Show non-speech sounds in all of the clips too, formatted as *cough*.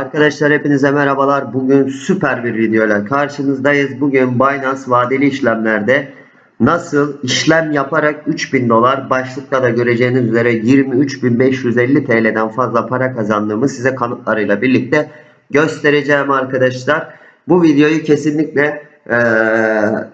Arkadaşlar hepinize merhabalar. Bugün süper bir videoyla karşınızdayız. Bugün Binance vadeli işlemlerde nasıl işlem yaparak 3000 dolar başlıkta da göreceğiniz üzere 23.550 TL'den fazla para kazandığımı size kanıtlarıyla birlikte göstereceğim arkadaşlar. Bu videoyu kesinlikle eee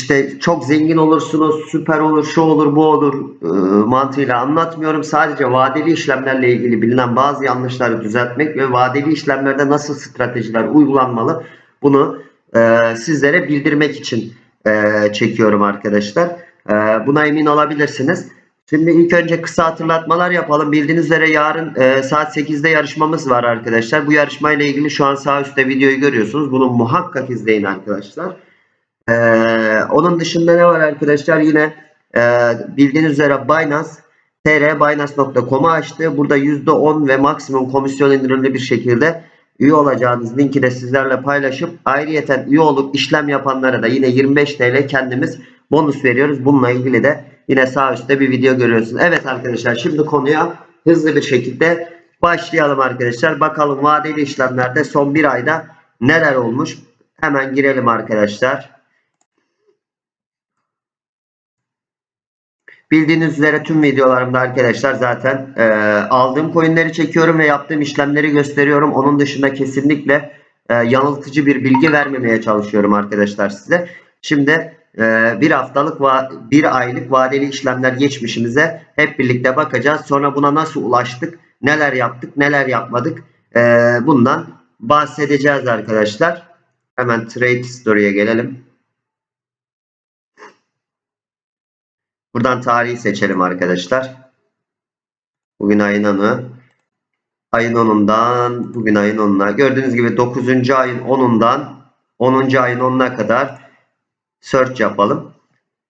işte çok zengin olursunuz, süper olur, şu olur, bu olur e, mantığıyla anlatmıyorum. Sadece vadeli işlemlerle ilgili bilinen bazı yanlışları düzeltmek ve vadeli işlemlerde nasıl stratejiler uygulanmalı bunu e, sizlere bildirmek için e, çekiyorum arkadaşlar. E, buna emin olabilirsiniz. Şimdi ilk önce kısa hatırlatmalar yapalım. Bildiğiniz üzere yarın e, saat 8'de yarışmamız var arkadaşlar. Bu yarışmayla ilgili şu an sağ üstte videoyu görüyorsunuz. Bunu muhakkak izleyin arkadaşlar. Ee, onun dışında ne var arkadaşlar? Yine e, bildiğiniz üzere Binance tr binance.com'u açtı. Burada %10 ve maksimum komisyon indirimli bir şekilde üye olacağınız linki de sizlerle paylaşıp ayrıyeten üye olup işlem yapanlara da yine 25 TL kendimiz bonus veriyoruz. Bununla ilgili de yine sağ üstte bir video görüyorsunuz. Evet arkadaşlar şimdi konuya hızlı bir şekilde başlayalım arkadaşlar. Bakalım vadeli işlemlerde son bir ayda neler olmuş? Hemen girelim arkadaşlar. Bildiğiniz üzere tüm videolarımda arkadaşlar zaten e, aldığım coinleri çekiyorum ve yaptığım işlemleri gösteriyorum. Onun dışında kesinlikle e, yanıltıcı bir bilgi vermemeye çalışıyorum arkadaşlar size. Şimdi e, bir haftalık bir aylık vadeli işlemler geçmişimize hep birlikte bakacağız. Sonra buna nasıl ulaştık, neler yaptık, neler yapmadık e, bundan bahsedeceğiz arkadaşlar. Hemen Trade Story'e gelelim. Buradan tarihi seçelim arkadaşlar. Bugün ayın 10'u. Ayın 10'undan bugün ayın 10'una. Gördüğünüz gibi 9. ayın 10'undan 10. ayın 10'una kadar search yapalım.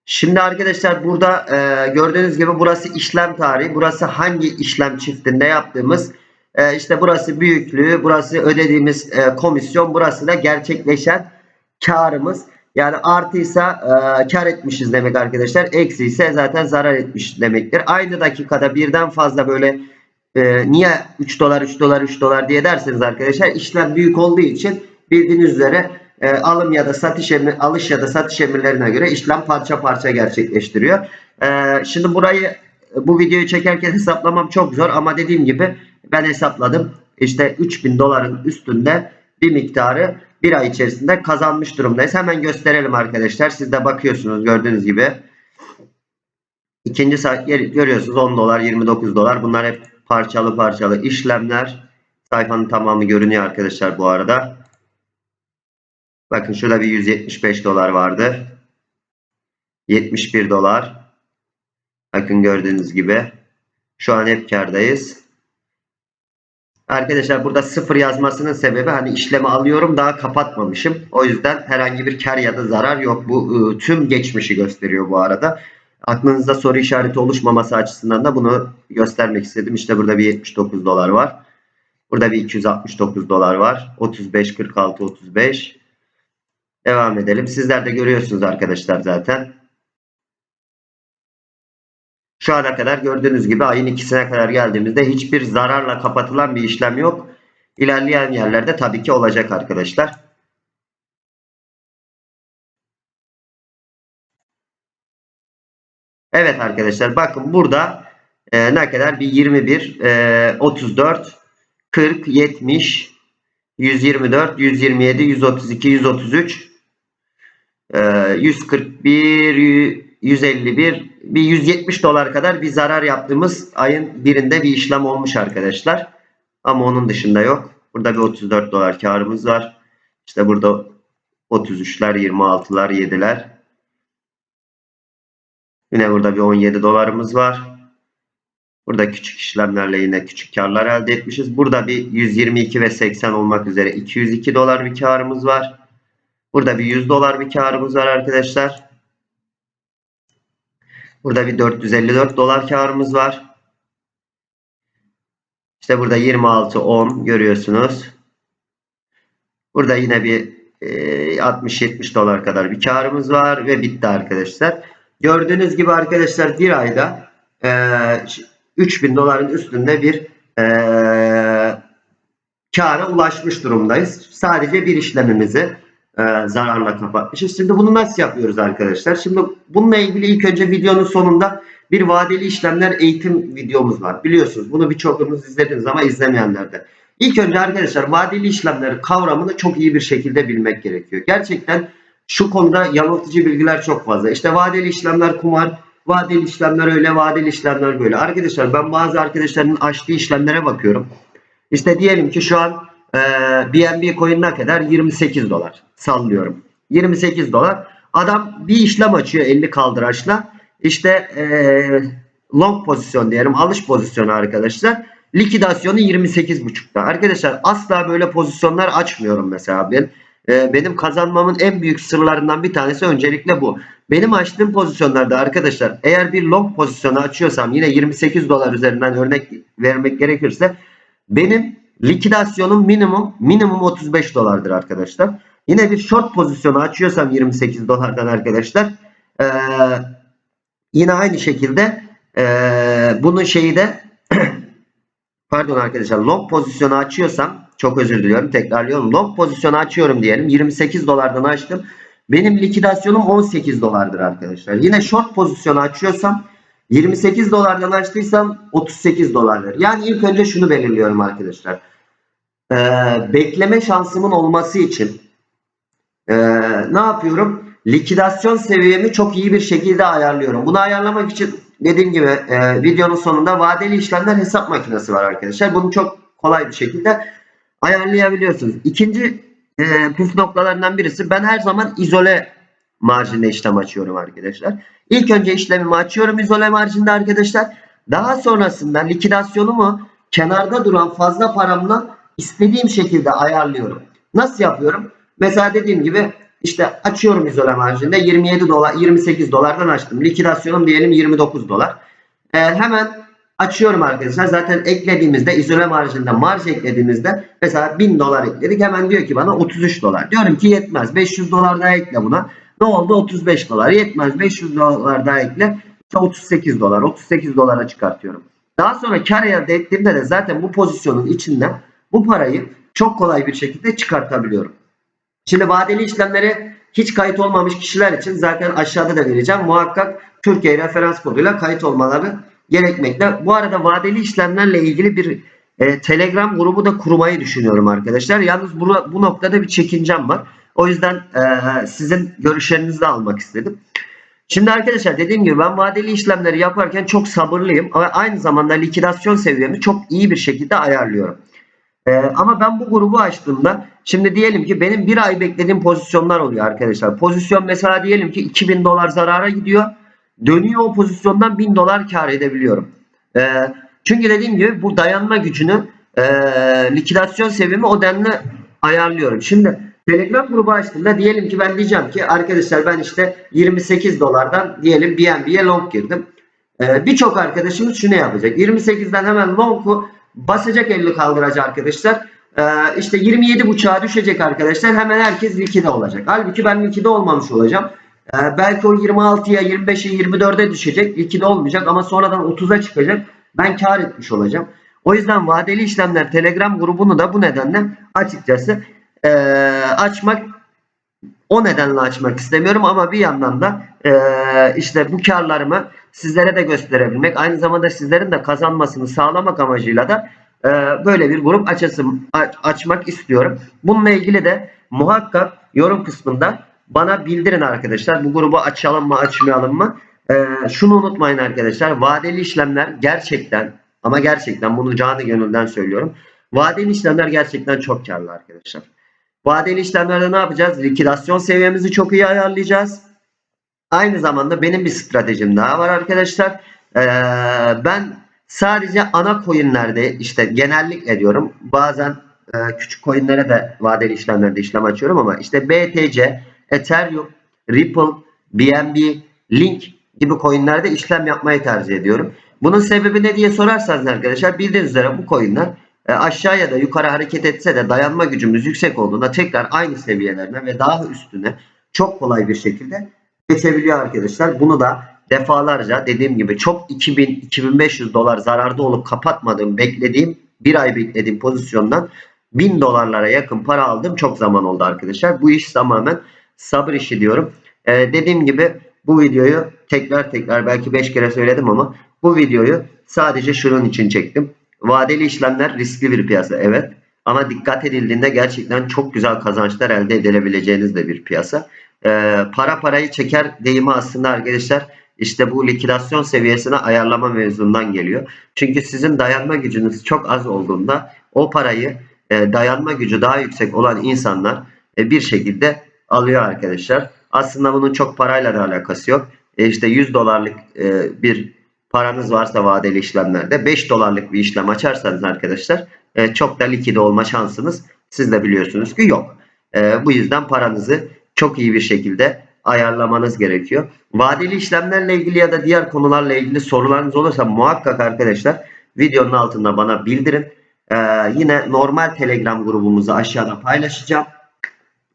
Şimdi arkadaşlar burada e, gördüğünüz gibi burası işlem tarihi. Burası hangi işlem çiftinde yaptığımız. E, işte burası büyüklüğü. Burası ödediğimiz e, komisyon. Burası da gerçekleşen karımız. Yani artıysa e, kar etmişiz demek arkadaşlar. Eksi ise zaten zarar etmiş demektir. Aynı dakikada birden fazla böyle e, niye 3 dolar 3 dolar 3 dolar diye derseniz arkadaşlar işlem büyük olduğu için bildiğiniz üzere e, alım ya da satış emir, alış ya da satış emirlerine göre işlem parça parça gerçekleştiriyor. E, şimdi burayı bu videoyu çekerken hesaplamam çok zor ama dediğim gibi ben hesapladım. İşte 3000 doların üstünde bir miktarı bir ay içerisinde kazanmış durumdayız. Hemen gösterelim arkadaşlar. Siz de bakıyorsunuz gördüğünüz gibi. İkinci sayfa görüyorsunuz 10 dolar 29 dolar. Bunlar hep parçalı parçalı işlemler. Sayfanın tamamı görünüyor arkadaşlar bu arada. Bakın şurada bir 175 dolar vardı. 71 dolar. Bakın gördüğünüz gibi. Şu an hep kardayız. Arkadaşlar burada sıfır yazmasının sebebi hani işlemi alıyorum daha kapatmamışım. O yüzden herhangi bir kar ya da zarar yok. Bu ıı, tüm geçmişi gösteriyor bu arada. Aklınızda soru işareti oluşmaması açısından da bunu göstermek istedim. İşte burada bir 79 dolar var. Burada bir 269 dolar var. 35, 46, 35. Devam edelim. Sizler de görüyorsunuz arkadaşlar zaten. Şu ana kadar gördüğünüz gibi ayın ikisine kadar geldiğimizde hiçbir zararla kapatılan bir işlem yok. İlerleyen yerlerde tabii ki olacak arkadaşlar. Evet arkadaşlar bakın burada e, ne kadar bir 21, e, 34, 40, 70, 124, 127, 132, 133, e, 141, 151 bir 170 dolar kadar bir zarar yaptığımız ayın birinde bir işlem olmuş arkadaşlar. Ama onun dışında yok. Burada bir 34 dolar karımız var. İşte burada 33'ler, 26'lar, 7'ler. Yine burada bir 17 dolarımız var. Burada küçük işlemlerle yine küçük karlar elde etmişiz. Burada bir 122 ve 80 olmak üzere 202 dolar bir karımız var. Burada bir 100 dolar bir karımız var arkadaşlar. Burada bir 454 dolar karımız var. İşte burada 26 10 görüyorsunuz. Burada yine bir e, 60-70 dolar kadar bir karımız var ve bitti arkadaşlar. Gördüğünüz gibi arkadaşlar bir ayda e, 3000 doların üstünde bir e, kâra ulaşmış durumdayız. Sadece bir işlemimizi e, zararla kapatmışız. Şimdi bunu nasıl yapıyoruz arkadaşlar? Şimdi bununla ilgili ilk önce videonun sonunda bir vadeli işlemler eğitim videomuz var. Biliyorsunuz bunu birçokunuz izlediniz ama izlemeyenler de. İlk önce arkadaşlar vadeli işlemler kavramını çok iyi bir şekilde bilmek gerekiyor. Gerçekten şu konuda yanıltıcı bilgiler çok fazla. İşte vadeli işlemler kumar, vadeli işlemler öyle, vadeli işlemler böyle. Arkadaşlar ben bazı arkadaşların açtığı işlemlere bakıyorum. İşte diyelim ki şu an e, BNB coin kadar? 28 dolar. Sallıyorum. 28 dolar. Adam bir işlem açıyor 50 kaldıraçla. İşte e, long pozisyon diyelim. Alış pozisyonu arkadaşlar. Likidasyonu 28.5'ta. Arkadaşlar asla böyle pozisyonlar açmıyorum mesela ben. E, benim kazanmamın en büyük sırlarından bir tanesi öncelikle bu. Benim açtığım pozisyonlarda arkadaşlar eğer bir long pozisyonu açıyorsam yine 28 dolar üzerinden örnek vermek gerekirse benim likidasyonum minimum minimum 35 dolardır arkadaşlar. Yine bir short pozisyonu açıyorsam 28 dolardan arkadaşlar ee, yine aynı şekilde ee, bunun şeyi de *clears throat* pardon arkadaşlar long pozisyonu açıyorsam çok özür diliyorum tekrarlıyorum. Long pozisyonu açıyorum diyelim 28 dolardan açtım. Benim likidasyonum 18 dolardır arkadaşlar. Yine short pozisyonu açıyorsam 28 dolardan açtıysam 38 dolardır. Yani ilk önce şunu belirliyorum arkadaşlar. Ee, bekleme şansımın olması için ee, ne yapıyorum? Likidasyon seviyemi çok iyi bir şekilde ayarlıyorum. Bunu ayarlamak için dediğim gibi e, videonun sonunda vadeli işlemler hesap makinesi var arkadaşlar. Bunu çok kolay bir şekilde ayarlayabiliyorsunuz. İkinci e, püf noktalarından birisi ben her zaman izole marjinde işlem açıyorum arkadaşlar. İlk önce işlemimi açıyorum izole marjinde arkadaşlar. Daha sonrasında likidasyonumu kenarda duran fazla paramla istediğim şekilde ayarlıyorum. Nasıl yapıyorum? Mesela dediğim gibi işte açıyorum izole marjinde 27 dolar 28 dolardan açtım. Likidasyonum diyelim 29 dolar. Ee, hemen açıyorum arkadaşlar. Zaten eklediğimizde izole marjında marj eklediğimizde mesela 1000 dolar ekledik. Hemen diyor ki bana 33 dolar. Diyorum ki yetmez. 500 dolar daha ekle buna. Ne oldu? 35 dolar. Yetmez. 500 dolar daha ekle. İşte 38 dolar. 38 dolara çıkartıyorum. Daha sonra kar elde ettiğimde de zaten bu pozisyonun içinden bu parayı çok kolay bir şekilde çıkartabiliyorum. Şimdi vadeli işlemlere hiç kayıt olmamış kişiler için zaten aşağıda da vereceğim. Muhakkak Türkiye referans koduyla kayıt olmaları gerekmekte. Bu arada vadeli işlemlerle ilgili bir e, Telegram grubu da kurmayı düşünüyorum arkadaşlar. Yalnız bu, bu noktada bir çekincem var. O yüzden e, sizin görüşlerinizi de almak istedim. Şimdi arkadaşlar dediğim gibi ben vadeli işlemleri yaparken çok sabırlıyım. Ama aynı zamanda likidasyon seviyemi çok iyi bir şekilde ayarlıyorum. Ee, ama ben bu grubu açtığımda şimdi diyelim ki benim bir ay beklediğim pozisyonlar oluyor arkadaşlar. Pozisyon mesela diyelim ki 2000 dolar zarara gidiyor. Dönüyor o pozisyondan 1000 dolar kar edebiliyorum. Ee, çünkü dediğim gibi bu dayanma gücünü e, likidasyon seviyemi o denli ayarlıyorum. Şimdi Telegram grubu açtığımda diyelim ki ben diyeceğim ki arkadaşlar ben işte 28 dolardan diyelim BNB'ye long girdim. Ee, Birçok arkadaşımız şunu yapacak. 28'den hemen long'u basacak 50 kaldıracak arkadaşlar. Ee, işte 27 buçuğa düşecek arkadaşlar. Hemen herkes likide olacak. Halbuki ben likide olmamış olacağım. Ee, belki o 26'ya, 25'e, 24'e düşecek. Likide olmayacak ama sonradan 30'a çıkacak. Ben kar etmiş olacağım. O yüzden vadeli işlemler Telegram grubunu da bu nedenle açıkçası e, açmak o nedenle açmak istemiyorum ama bir yandan da e, işte bu karlarımı sizlere de gösterebilmek, aynı zamanda sizlerin de kazanmasını sağlamak amacıyla da e, böyle bir grup açasım, aç, açmak istiyorum. Bununla ilgili de muhakkak yorum kısmında bana bildirin arkadaşlar. Bu grubu açalım mı açmayalım mı? E, şunu unutmayın arkadaşlar. Vadeli işlemler gerçekten ama gerçekten bunu canı gönülden söylüyorum. Vadeli işlemler gerçekten çok karlı arkadaşlar. Vadeli işlemlerde ne yapacağız? Likidasyon seviyemizi çok iyi ayarlayacağız. Aynı zamanda benim bir stratejim daha var arkadaşlar. Ee, ben sadece ana coinlerde işte genellikle diyorum. Bazen e, küçük coinlere de vadeli işlemlerde işlem açıyorum ama işte BTC, Ethereum, Ripple, BNB, Link gibi coinlerde işlem yapmayı tercih ediyorum. Bunun sebebi ne diye sorarsanız arkadaşlar bildiğiniz üzere bu coinler e, aşağıya da yukarı hareket etse de dayanma gücümüz yüksek olduğunda tekrar aynı seviyelerine ve daha üstüne çok kolay bir şekilde geçebiliyor arkadaşlar. Bunu da defalarca dediğim gibi çok 2000-2500 dolar zararda olup kapatmadığım beklediğim bir ay beklediğim pozisyondan 1000 dolarlara yakın para aldım. Çok zaman oldu arkadaşlar. Bu iş tamamen sabır işi diyorum. Ee, dediğim gibi bu videoyu tekrar tekrar belki 5 kere söyledim ama bu videoyu sadece şunun için çektim. Vadeli işlemler riskli bir piyasa evet. Ama dikkat edildiğinde gerçekten çok güzel kazançlar elde edilebileceğiniz de bir piyasa. Ee, para parayı çeker deyimi aslında arkadaşlar işte bu likidasyon seviyesine ayarlama mevzundan geliyor. Çünkü sizin dayanma gücünüz çok az olduğunda o parayı e, dayanma gücü daha yüksek olan insanlar e, bir şekilde alıyor arkadaşlar. Aslında bunun çok parayla da alakası yok. E, işte 100 dolarlık e, bir paranız varsa vadeli işlemlerde 5 dolarlık bir işlem açarsanız arkadaşlar e, çok da likide olma şansınız siz de biliyorsunuz ki yok. E, bu yüzden paranızı çok iyi bir şekilde ayarlamanız gerekiyor. Vadeli işlemlerle ilgili ya da diğer konularla ilgili sorularınız olursa muhakkak arkadaşlar videonun altında bana bildirin. Ee, yine normal Telegram grubumuzu aşağıda paylaşacağım.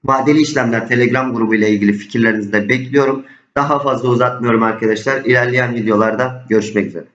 Vadeli işlemler Telegram grubu ile ilgili fikirlerinizi de bekliyorum. Daha fazla uzatmıyorum arkadaşlar. İlerleyen videolarda görüşmek üzere.